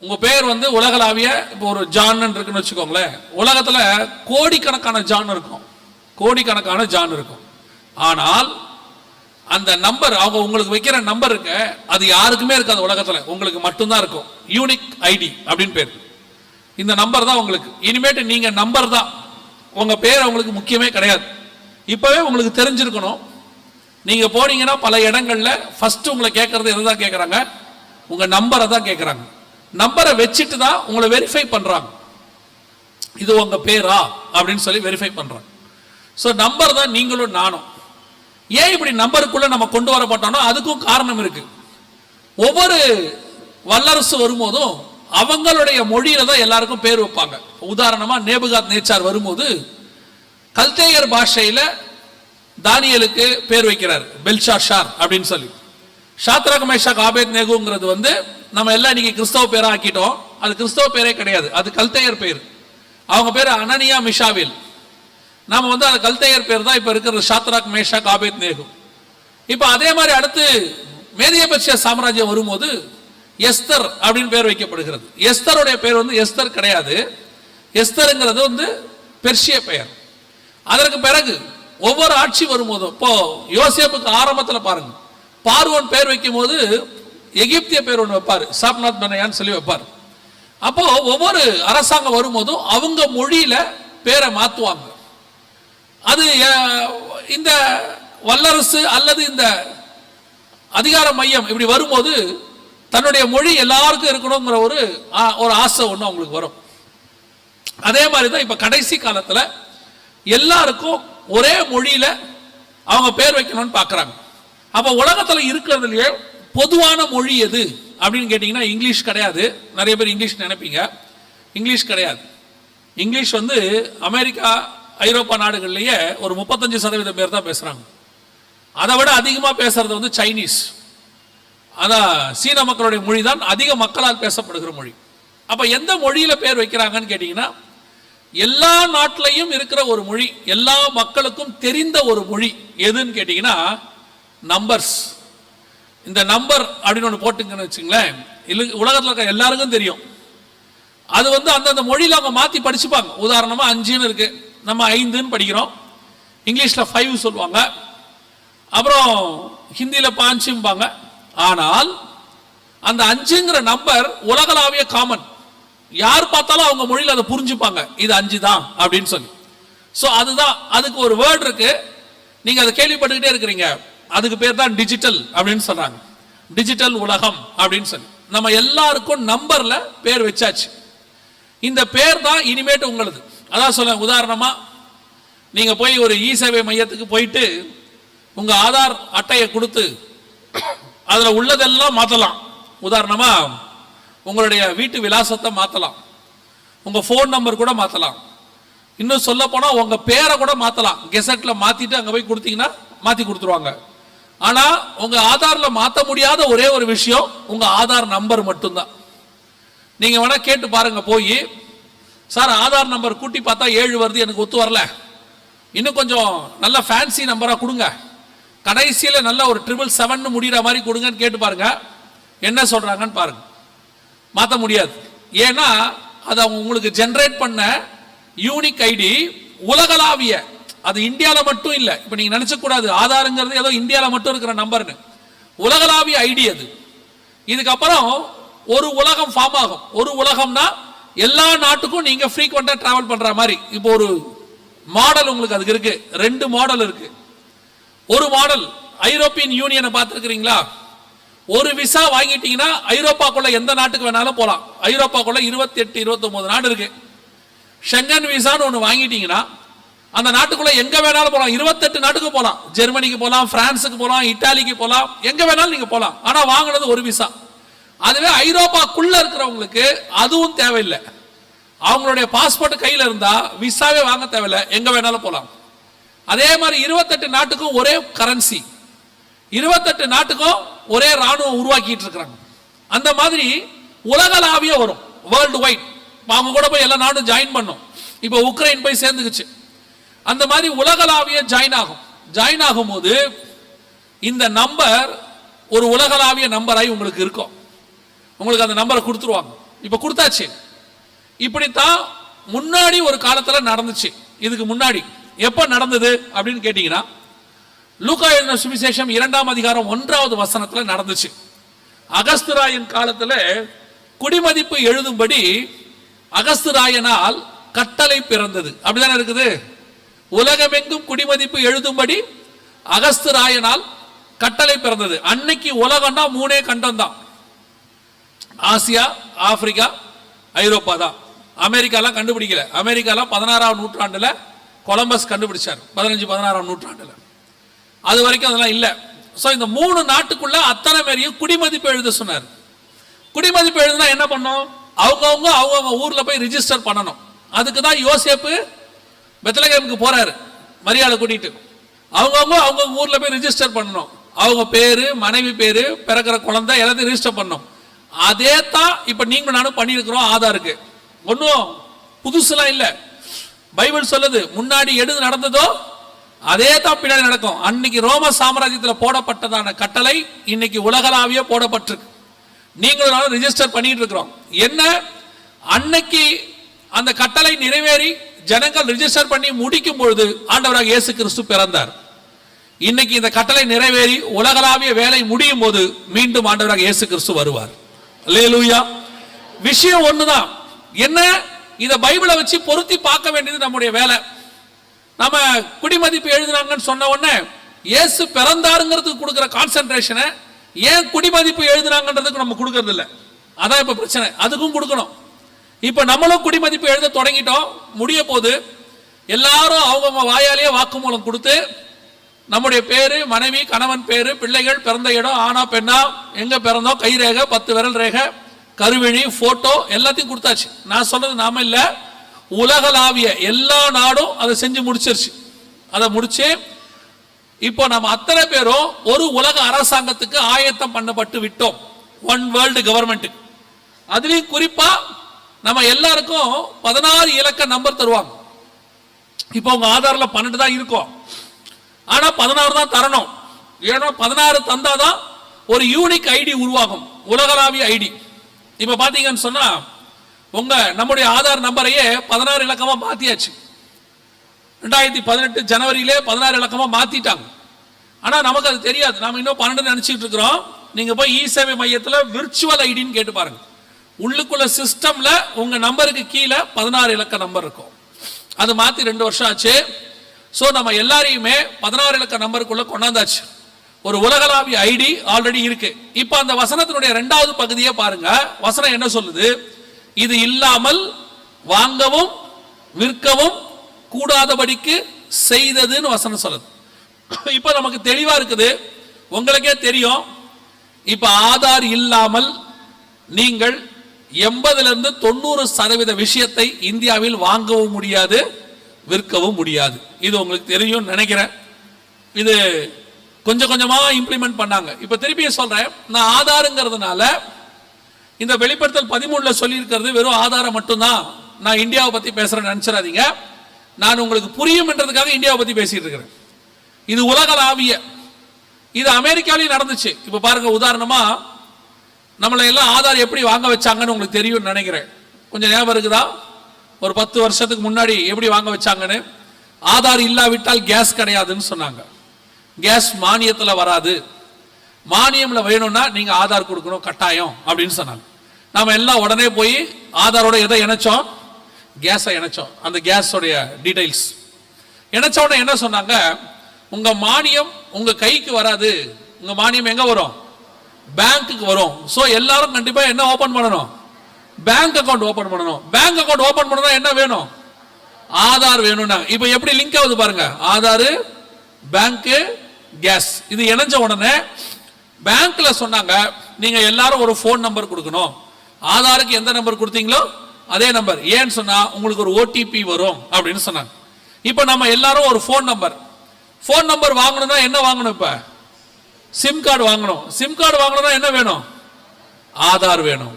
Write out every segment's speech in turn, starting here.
உங்க பேர் வந்து உலகளாவிய இப்போ ஒரு ஜான் இருக்குன்னு வச்சுக்கோங்களேன். உலகத்துல கோடிக்கணக்கான ஜான் இருக்கும். கோடிக்கணக்கான ஜான் இருக்கும். ஆனால் அந்த நம்பர் அவங்க உங்களுக்கு வைக்கிற நம்பர் இருக்க அது யாருக்குமே இருக்காது உலகத்துல. உங்களுக்கு மட்டும்தான் இருக்கும். யூனிக் ஐடி அப்படின்னு பேர். இந்த நம்பர் தான் உங்களுக்கு. இனிமேட்டு நீங்க நம்பர் தான். உங்க பேர் அவங்களுக்கு முக்கியமே கிடையாது. இப்பவே உங்களுக்கு தெரிஞ்சிருக்கணும். நீங்க போனீங்கன்னா பல இடங்கள்ல ஃபர்ஸ்ட் உங்களை கேட்கறது எதுதான் கேட்கறாங்க? உங்க நம்பரை தான் கேட்கறாங்க. நம்பரை வச்சுட்டு தான் உங்களை வெரிஃபை பண்ணுறாங்க இது உங்கள் பேரா? அப்படின்னு சொல்லி வெரிஃபை பண்ணுறாங்க ஸோ நம்பர் தான் நீங்களும் நானும். ஏன் இப்படி நம்பருக்குள்ளே நம்ம கொண்டு வரப்பட்டோம்னா அதுக்கும் காரணம் இருக்குது ஒவ்வொரு வல்லரசு வரும்போதும் அவங்களுடைய மொழியில தான் எல்லாருக்கும் பேர் வைப்பாங்க. உதாரணமாக நேபுகாத் நேச்சார் வரும்போது கல்தேயர் பாஷையில் தானியலுக்கு பேர் வைக்கிறார் பெல்ஷா ஷார் அப்படின்னு சொல்லி. ஷாத்ராக் மேஷாக் காபேத் நேகுங்கிறது வந்து நம்ம எல்லாம் இன்னைக்கு கிறிஸ்தவ பேரா ஆக்கிட்டோம் அது கிறிஸ்தவ பேரே கிடையாது. அது கல்தையர் பேர். அவங்க பேர் அனனியா மிஷாவில். நாம வந்து அந்த கல்தையர் பேர் தான் இப்ப இருக்கிற ஷாத்ராக் மேஷா காபேத் நேகு. இப்ப அதே மாதிரி அடுத்து மேதியபட்ச சாம்ராஜ்யம் வரும்போது எஸ்தர் அப்படின்னு பேர் வைக்கப்படுகிறது. எஸ்தருடைய பேர் வந்து எஸ்தர் கிடையாது. எஸ்தருங்கிறது வந்து பெர்ஷிய பெயர். அதற்கு பிறகு ஒவ்வொரு ஆட்சி வரும்போதும் இப்போ யோசேப்புக்கு ஆரம்பத்தில் பாருங்க. பார்வோன் பேர் வைக்கும் போது எகிப்திய பேர் ஒன்று வைப்பார். சாப்நாத் பனையான்னு சொல்லி வைப்பார். அப்போ ஒவ்வொரு அரசாங்கம் வரும்போதும் அவங்க மொழியில பேரை மாத்துவாங்க. அது இந்த வல்லரசு அல்லது இந்த அதிகார மையம் இப்படி வரும்போது தன்னுடைய மொழி எல்லாருக்கும் இருக்கணுங்கிற ஒரு ஆ- ஒரு ஆசை ஒன்று அவங்களுக்கு வரும். அதே மாதிரி தான் இப்ப கடைசி காலத்தில் எல்லாருக்கும் ஒரே மொழியில அவங்க பேர் வைக்கணும்னு பார்க்குறாங்க அப்போ உலகத்தில் இருக்கிறதுலயே பொதுவான மொழி எது அப்படின்னு கேட்டிங்கன்னா இங்கிலீஷ் கிடையாது. நிறைய பேர் இங்கிலீஷ் நினைப்பீங்க. இங்கிலீஷ் கிடையாது. இங்கிலீஷ் வந்து அமெரிக்கா ஐரோப்பா நாடுகள்லேயே ஒரு முப்பத்தஞ்சு சதவீதம் பேர் தான் பேசுகிறாங்க அதை விட அதிகமாக பேசுறது வந்து சைனீஸ். அதான் சீன மக்களுடைய மொழி தான் அதிக மக்களால் பேசப்படுகிற மொழி. அப்போ எந்த மொழியில் பேர் வைக்கிறாங்கன்னு கேட்டிங்கன்னா எல்லா நாட்டிலையும் இருக்கிற ஒரு மொழி எல்லா மக்களுக்கும் தெரிந்த ஒரு மொழி எதுன்னு கேட்டிங்கன்னா நம்பர்ஸ் இந்த நம்பர் அப்படின்னு ஒன்று போட்டுங்கன்னு வச்சுங்களேன் இல்லை உலகத்தில் இருக்க எல்லாருக்கும் தெரியும். அது வந்து அந்தந்த மொழியில் அவங்க மாற்றி படிச்சுப்பாங்க. உதாரணமாக அஞ்சுன்னு இருக்கு. நம்ம ஐந்துன்னு படிக்கிறோம். இங்கிலீஷில் ஃபைவ் சொல்லுவாங்க. அப்புறம் ஹிந்தியில் பாஞ்சும்பாங்க. ஆனால் அந்த அஞ்சுங்கிற நம்பர் உலகளாவிய காமன் யார் பார்த்தாலும் அவங்க மொழியில் அதை புரிஞ்சுப்பாங்க. இது அஞ்சு தான் அப்படின்னு சொல்லி. ஸோ அதுதான் அதுக்கு ஒரு வேர்ட் இருக்கு. நீங்கள் அதை கேள்விப்பட்டுக்கிட்டே இருக்கிறீங்க. அதுக்கு பேர் தான் டிஜிட்டல் அப்படின்னு சொல்றாங்க. டிஜிட்டல் உலகம் அப்படின்னு சொல்லி. நம்ம எல்லாருக்கும் நம்பர்ல பேர் வச்சாச்சு. இந்த பேர் தான் இனிமேட்டு உங்களுது. அதான் சொல்ல உதாரணமா நீங்க போய் ஒரு இ சேவை மையத்துக்கு போயிட்டு உங்க ஆதார் அட்டையை கொடுத்து அதுல உள்ளதெல்லாம் மாத்தலாம். உதாரணமா உங்களுடைய வீட்டு விலாசத்தை மாத்தலாம். உங்க ஃபோன் நம்பர் கூட மாத்தலாம். இன்னும் சொல்ல போனா உங்க பேரை கூட மாத்தலாம். கெசட்ல மாத்திட்டு அங்க போய் கொடுத்தீங்கன்னா மாத்தி கொடுத்துருவாங்க. ஆனா உங்க ஆதார்ல மாத்த முடியாத ஒரே ஒரு விஷயம் உங்க ஆதார் நம்பர் மட்டும்தான். நீங்க வேணா கேட்டு பாருங்க போய். சார் ஆதார் நம்பர் கூட்டி பார்த்தா ஏழு வருது எனக்கு ஒத்து வரல. இன்னும் கொஞ்சம் நல்ல ஃபேன்சி நம்பரா கொடுங்க. கடைசியில் நல்ல ஒரு ட்ரிபிள் செவன் முடிகிற மாதிரி கொடுங்கன்னு கேட்டு பாருங்க. என்ன சொல்றாங்கன்னு பாருங்க. மாற்ற முடியாது. ஏன்னா அது அவங்க உங்களுக்கு ஜென்ரேட் பண்ண யூனிக் ஐடி உலகளாவிய அது இந்தியாவில் மட்டும் இல்லை. இப்போ நீங்கள் நினச்சக்கூடாது. ஆதாரங்கிறது ஏதோ இந்தியாவில் மட்டும் இருக்கிற நம்பர்னு. உலகளாவிய ஐடி அது. இதுக்கப்புறம் ஒரு உலகம் ஃபார்ம் ஆகும். ஒரு உலகம்னா எல்லா நாட்டுக்கும் நீங்கள் ஃப்ரீக்வெண்ட்டாக ட்ராவல் பண்ணுற மாதிரி. இப்போ ஒரு மாடல் உங்களுக்கு அதுக்கு இருக்கு. ரெண்டு மாடல் இருக்கு. ஒரு மாடல் ஐரோப்பியன் யூனியனை பார்த்துருக்கிறீங்களா? ஒரு விசா வாங்கிட்டீங்கன்னா ஐரோப்பாக்குள்ள எந்த நாட்டுக்கு வேணாலும் போகலாம் ஐரோப்பாக்குள்ள இருபத்தி எட்டு இருபத்தொம்போது நாடு இருக்கு. ஷெங்கன் விசான்னு ஒன்று வாங்கிட்டீங்கன்னா அந்த நாட்டுக்குள்ள எங்க வேணாலும் போகலாம் இருபத்தெட்டு நாட்டுக்கு போகலாம் ஜெர்மனிக்கு போகலாம் பிரான்ஸுக்கு போகலாம் இட்டாலிக்கு போகலாம் எங்க வேணாலும் நீங்க போகலாம் ஆனா வாங்கினது ஒரு விசா. அதுவே ஐரோப்பாக்குள்ள இருக்கிறவங்களுக்கு அதுவும் தேவையில்லை. அவங்களுடைய பாஸ்போர்ட் கையில இருந்தா விசாவே வாங்க தேவையில்லை. எங்க வேணாலும் போகலாம் அதே மாதிரி இருபத்தெட்டு நாட்டுக்கும் ஒரே கரன்சி இருபத்தெட்டு நாட்டுக்கும் ஒரே ராணுவம் உருவாக்கிட்டு இருக்கிறாங்க. அந்த மாதிரி உலகளாவிய வரும். வேர்ல்டு வைட் அவங்க கூட போய் எல்லா நாடும் ஜாயின் பண்ணும். இப்போ உக்ரைன் போய் சேர்ந்துக்குச்சு. அந்த மாதிரி உலகளாவிய ஜாயின் ஆகும். ஜாயின் ஆகும்போது இந்த நம்பர் ஒரு உலகளாவிய நம்பராய் உங்களுக்கு இருக்கும். உங்களுக்கு அந்த நம்பரை கொடுத்துருவாங்க. இப்போ கொடுத்தாச்சு. இப்படித்தான் முன்னாடி ஒரு காலத்தில் நடந்துச்சு. இதுக்கு முன்னாடி. எப்போ நடந்தது அப்படின்னு கேட்டிங்கன்னா லூகா எழுதின சுவிசேஷம் இரண்டாம் அதிகாரம் ஒன்றாவது வசனத்தில் நடந்துச்சு. அகஸ்துராயன் காலத்தில் குடிமதிப்பு எழுதும்படி அகஸ்துராயனால் கட்டளை பிறந்தது. அப்படிதானே இருக்குது? உலகமெங்கும் குடிமதிப்பு எழுதும்படி அகஸ்து ராயனால் கட்டளை பிறந்தது. அன்னைக்கு உலகம்னா மூணே கண்டம் தான் ஆசியா ஆப்பிரிக்கா ஐரோப்பா தான். அமெரிக்காலாம் கண்டுபிடிக்கல. அமெரிக்காலாம் பதினாறாம் நூற்றாண்டில் கொலம்பஸ் கண்டுபிடிச்சார். பதினஞ்சு பதினாறாம் நூற்றாண்டுல. அது வரைக்கும் அதெல்லாம் இல்லை. ஸோ இந்த மூணு நாட்டுக்குள்ள அத்தனை பேரையும் குடிமதிப்பு எழுத சொன்னார். குடிமதிப்பு எழுதுனா என்ன பண்ணோம்? அவங்கவுங்க அவங்கவுங்க ஊரில் போய் ரிஜிஸ்டர் பண்ணணும். அதுக்கு தான் யோசேப்பு பெத்தலகேமுக்கு போறாரு. மரியாதை கூட்டிட்டு. அவங்கவுங்க அவங்கவுங்க ஊர்ல போய் ரிஜிஸ்டர் பண்ணணும். அவங்க பேரு மனைவி பேரு பிறக்கிற குழந்தை எல்லாத்தையும் ரிஜிஸ்டர் பண்ணணும். அதே தான் இப்ப நீங்களும் நானும் பண்ணியிருக்கிறோம் ஆதாருக்கு. ஒன்றும் புதுசுலாம் இல்லை. பைபிள் சொல்லுது முன்னாடி எது நடந்ததோ அதே தான் பின்னாடி நடக்கும். அன்னைக்கு ரோம சாம்ராஜ்யத்தில் போடப்பட்டதான கட்டளை இன்னைக்கு உலகளாவிய போடப்பட்டிருக்கு. நீங்களும் நானும் ரிஜிஸ்டர் பண்ணிட்டு இருக்கிறோம். என்ன? அன்னைக்கு அந்த கட்டளை நிறைவேறி ஜனங்கள் ரிஜிஸ்டர் பண்ணி முடிக்கும் பொழுது ஆண்டவராக இயேசு கிறிஸ்து பிறந்தார். இன்னைக்கு இந்த கட்டளை நிறைவேறி உலகளாவிய வேலை முடியும் போது மீண்டும் ஆண்டவராக இயேசு கிறிஸ்து வருவார். அல்லேலூயா விஷயம் ஒண்ணுதான். என்ன? இதை பைபிளை வச்சு பொருத்தி பார்க்க வேண்டியது நம்முடைய வேலை. நம்ம குடிமதிப்பு எழுதுனாங்கன்னு சொன்ன உடனே இயேசு பிறந்தாருங்கிறதுக்கு கொடுக்குற கான்சென்ட்ரேஷனை ஏன் குடிமதிப்பு எழுதுனாங்கன்றதுக்கு நம்ம கொடுக்கறது இல்லை அதான் இப்போ பிரச்சனை. அதுக்கும் கொடுக்கணும். இப்ப நம்மளும் குடிமதிப்பு எழுத தொடங்கிட்டோம். முடிய போது எல்லாரும் அவங்கவுங்க வாயாலேயே வாக்குமூலம் கொடுத்து நம்முடைய பேரு மனைவி கணவன் பேரு பிள்ளைகள் பிறந்த இடம் ஆனா பெண்ணா எங்க பிறந்தோம் கை ரேகை பத்து விரல் ரேகை கருவிழி போட்டோ எல்லாத்தையும் கொடுத்தாச்சு. நான் சொன்னது நாம இல்ல. உலகளாவிய எல்லா நாடும் அதை செஞ்சு முடிச்சிருச்சு. அதை முடிச்சு இப்போ நம்ம அத்தனை பேரும் ஒரு உலக அரசாங்கத்துக்கு ஆயத்தம் பண்ணப்பட்டு விட்டோம். ஒன் வேர்ல்டு கவர்மெண்ட் அதுலேயும் குறிப்பா நம்ம எல்லாருக்கும் பதினாறு இலக்க நம்பர் தருவாங்க. இப்போ உங்க ஆதாரில் பன்னெண்டு தான் இருக்கும். ஆனால் பதினாறு தான் தரணும். ஏன்னா பதினாறு தந்தாதான் ஒரு யூனிக் ஐடி உருவாகும். உலகளாவிய ஐடி இப்போ பார்த்தீங்கன்னு சொன்னால் உங்கள் நம்முடைய ஆதார் நம்பரையே பதினாறு இலக்கமாக மாற்றியாச்சு ரெண்டாயிரத்தி பதினெட்டு ஜனவரியிலே பதினாறு இலக்கமாக மாற்றிட்டாங்க ஆனால் நமக்கு அது தெரியாது. நாம் இன்னும் பன்னெண்டு நினைச்சிட்டு இருக்கிறோம். நீங்கள் போய் இ சேவை மையத்தில் விர்ச்சுவல் ஐடின்னு கேட்டு பாருங்கள் உள்ளுக்குள்ள சிஸ்டம்ல உங்க நம்பருக்கு கீழே பதினாறு இலக்க நம்பர் இருக்கும். அது மாத்தி ரெண்டு வருஷம் ஆச்சு. ஸோ நம்ம எல்லாரையுமே பதினாறு இலக்க நம்பருக்குள்ள கொண்டாந்தாச்சு. ஒரு உலகளாவிய ஐடி ஆல்ரெடி இருக்கு. இப்போ அந்த வசனத்தினுடைய ரெண்டாவது பகுதியை பாருங்க. வசனம் என்ன சொல்லுது? இது இல்லாமல் வாங்கவும் விற்கவும் கூடாதபடிக்கு செய்ததுன்னு வசனம் சொல்லுது. இப்போ நமக்கு தெளிவா இருக்குது. உங்களுக்கே தெரியும். இப்போ ஆதார் இல்லாமல் நீங்கள் எண்பதுலேருந்து தொண்ணூறு சதவீத விஷயத்தை இந்தியாவில் வாங்கவும் முடியாது விற்கவும் முடியாது. இது உங்களுக்கு தெரியும் நினைக்கிறேன். இது கொஞ்சம் கொஞ்சமாக இம்ப்ளிமெண்ட் பண்ணாங்க. இப்போ திருப்பி சொல்கிறேன் நான் ஆதாருங்கிறதுனால இந்த வெளிப்படுத்தல் பதிமூணில் சொல்லியிருக்கிறது வெறும் ஆதாரம் மட்டும்தான். நான் இந்தியாவை பற்றி பேசுகிறேன்னு நினச்சிடாதீங்க. நான் உங்களுக்கு புரியும் என்றதுக்காக இந்தியாவை பற்றி பேசிட்டு இருக்கிறேன். இது உலகளாவிய இது அமெரிக்காவிலையும் நடந்துச்சு. இப்போ பாருங்கள் உதாரணமாக நம்மளை எல்லாம் ஆதார் எப்படி வாங்க வச்சாங்கன்னு உங்களுக்கு தெரியும்னு நினைக்கிறேன். கொஞ்சம் ஞாபகம் இருக்குதா? ஒரு பத்து வருஷத்துக்கு முன்னாடி எப்படி வாங்க வச்சாங்கன்னு? ஆதார் இல்லாவிட்டால் கேஸ் கிடையாதுன்னு சொன்னாங்க. கேஸ் மானியத்தில் வராது. மானியம்ல வேணும்னா நீங்க ஆதார் கொடுக்கணும் கட்டாயம் அப்படின்னு சொன்னாங்க. நாம எல்லாம் உடனே போய் ஆதாரோட எதை இணைச்சோம்? கேஸை இணைச்சோம். அந்த கேஸோடைய டீடைல்ஸ். இணைச்ச உடனே என்ன சொன்னாங்க? உங்க மானியம் உங்க கைக்கு வராது. உங்க மானியம் எங்க வரும்? பேங்க்குக்கு வரும். ஸோ எல்லாரும் கண்டிப்பாக என்ன ஓப்பன் பண்ணணும்? பேங்க் அக்கவுண்ட் ஓப்பன் பண்ணணும். பேங்க் அக்கௌண்ட் ஓப்பன் பண்ணணும் என்ன வேணும்? ஆதார் வேணும்னா. இப்போ எப்படி லிங்க் ஆகுது பாருங்க. ஆதார் பேங்க் கேஸ் இது இணைஞ்ச உடனே பேங்க்ல சொன்னாங்க நீங்க எல்லாரும் ஒரு ஃபோன் நம்பர் கொடுக்கணும். ஆதாருக்கு எந்த நம்பர் கொடுத்தீங்களோ அதே நம்பர் ஏன்னு சொன்னா உங்களுக்கு ஒரு ஓடிபி வரும் அப்படின்னு சொன்னாங்க. இப்போ நம்ம எல்லாரும் ஒரு ஃபோன் நம்பர் ஃபோன் நம்பர் வாங்கணும்னா என்ன வாங்கணும் இப்போ? சிம் கார்டு வாங்கணும். சிம் கார்டு வாங்கணும்னா என்ன வேணும்? ஆதார் வேணும்.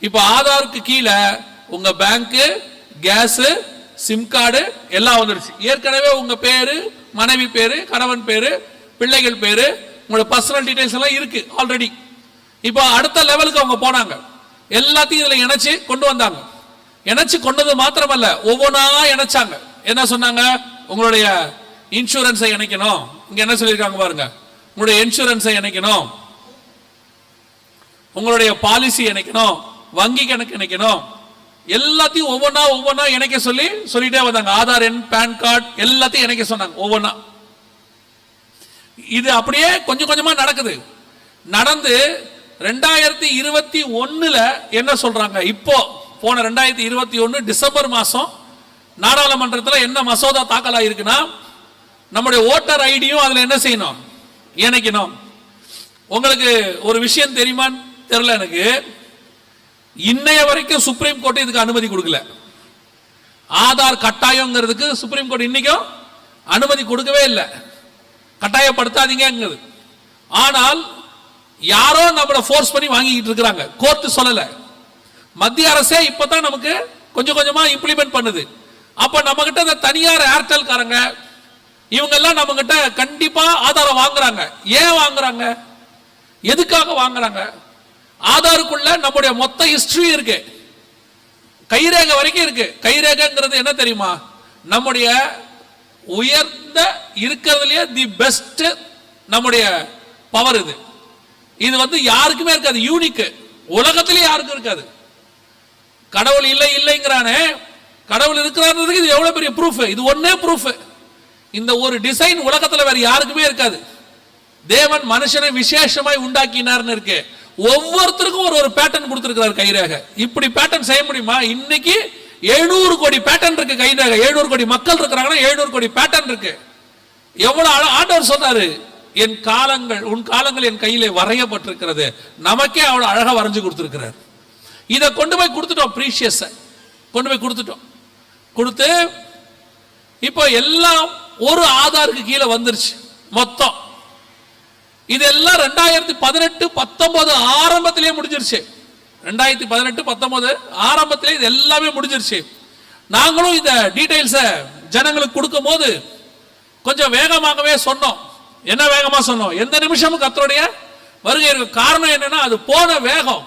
இப்போ ஆதாருக்கு கீழே உங்க பேங்க்கு கேஸு சிம் கார்டு எல்லாம் வந்துடுச்சு ஏற்கனவே உங்க பேரு மனைவி பேரு கணவன் பேரு பிள்ளைகள் பேரு உங்களோட பர்சனல் டீடைல்ஸ் எல்லாம் இருக்கு ஆல்ரெடி இப்போ அடுத்த லெவலுக்கு அவங்க போனாங்க. எல்லாத்தையும் இதில் இணைச்சு கொண்டு வந்தாங்க. இணைச்சு கொண்டது மாத்திரமல்ல ஒவ்வொன்றா இணைச்சாங்க. என்ன சொன்னாங்க? உங்களுடைய இன்சூரன்ஸை இணைக்கணும். இங்கே என்ன சொல்லியிருக்காங்க பாருங்க. உங்களுடைய இன்சூரன்ஸை இணைக்கணும். உங்களுடைய பாலிசி இணைக்கணும். வங்கி கணக்கு இணைக்கணும். எல்லாத்தையும் ஒவ்வொன்றா ஒவ்வொன்றா இணைக்க சொல்லி சொல்லிட்டே வந்தாங்க. ஆதார் எண் பேன் கார்டு எல்லாத்தையும் இணைக்க சொன்னாங்க ஒவ்வொன்றா இது அப்படியே கொஞ்சம் கொஞ்சமா நடக்குது. நடந்து ரெண்டாயிரத்தி இருபத்தி ஒன்றில் என்ன சொல்றாங்க? இப்போ போன ரெண்டாயிரத்தி இருபத்தி ஒன்று டிசம்பர் மாதம் நாடாளுமன்றத்தில் என்ன மசோதா தாக்கல் இருக்குன்னா நம்முடைய ஓட்டர் ஐடியும் அதில் என்ன செய்யணும்? இணைக்கணும். உங்களுக்கு ஒரு விஷயம் தெரியுமான்னு தெரியல எனக்கு. இன்னைய வரைக்கும் சுப்ரீம் கோர்ட் இதுக்கு அனுமதி கொடுக்கல. ஆதார் கட்டாயங்கிறதுக்கு சுப்ரீம் கோர்ட் இன்னைக்கும் அனுமதி கொடுக்கவே இல்லை. கட்டாயப்படுத்தாதீங்கிறது ஆனால் யாரோ நம்மளை ஃபோர்ஸ் பண்ணி வாங்கிக்கிட்டு இருக்கிறாங்க. கோர்ட் சொல்லல. மத்திய அரசே இப்பதான் நமக்கு கொஞ்சம் கொஞ்சமா இம்ப்ளிமெண்ட் பண்ணுது. அப்ப நம்ம கிட்ட இந்த தனியார் ஏர்டெல் காரங்க இவங்க எல்லாம் நம்ம கிட்ட கண்டிப்பா ஆதாரம் வாங்குறாங்க. ஏன் வாங்குறாங்க? எதுக்காக வாங்குறாங்க? ஆதாருக்குள்ள நம்முடைய மொத்த ஹிஸ்டரி இருக்கு. கைரேகை வரைக்கும் இருக்கு. கைரேகைங்கிறது என்ன தெரியுமா? நம்முடைய உயர்ந்த இருக்கிறதுலயே தி பெஸ்ட் நம்முடைய பவர் இது. இது வந்து யாருக்குமே இருக்காது. யூனிக் உலகத்திலே யாருக்கும் இருக்காது. கடவுள் இல்லை இல்லைங்கிறானே. கடவுள் இருக்கிறான்றதுக்கு இது எவ்வளவு பெரிய ப்ரூஃப் இது ஒன்னே ப்ரூஃப் இந்த ஒரு டிசைன் உலகத்துல வேற யாருக்குமே இருக்காது. தேவன் மனுஷனை விசேஷமாய் உண்டாக்கினார்னு இருக்கு. ஒவ்வொருத்தருக்கும் ஒரு ஒரு பேட்டர்ன் கொடுத்துருக்கிறார் கைரேக. இப்படி பேட்டர்ன் செய்ய முடியுமா? இன்னைக்கு எழுநூறு கோடி பேட்டர்ன் இருக்கு கைரேக. எழுநூறு கோடி மக்கள் இருக்கிறாங்கன்னா எழுநூறு கோடி பேட்டர்ன் இருக்கு. எவ்வளவு ஆண்டவர் சொன்னாரு என் காலங்கள் உன் காலங்கள் என் கையிலே வரையப்பட்டிருக்கிறது. நமக்கே அவ்வளவு அழகா வரைஞ்சு கொடுத்துருக்கிறார். இதை கொண்டு போய் கொடுத்துட்டோம் ப்ரீஷியஸ கொண்டு போய் கொடுத்துட்டோம். கொடுத்து இப்போ எல்லாம் ஒரு ஆதாருக்கு கீழே வந்துருச்சு. மொத்தம். இதெல்லாம் ரெண்டாயிரத்தி பதினெட்டு பத்தொன்பது ஆரம்பத்திலே முடிஞ்சிருச்சு. ரெண்டாயிரத்தி பதினெட்டு பத்தொன்பது ஆரம்பத்திலே இது எல்லாமே முடிஞ்சிருச்சு. நாங்களும் இந்த டீட்டெயில்ஸை ஜனங்களுக்கு கொடுக்கும் போது கொஞ்சம் வேகமாகவே சொன்னோம். என்ன வேகமாக சொன்னோம்? எந்த நிமிஷமும் கத்தருடைய வருகை இருக்கு காரணம் என்னன்னா அது போன வேகம்.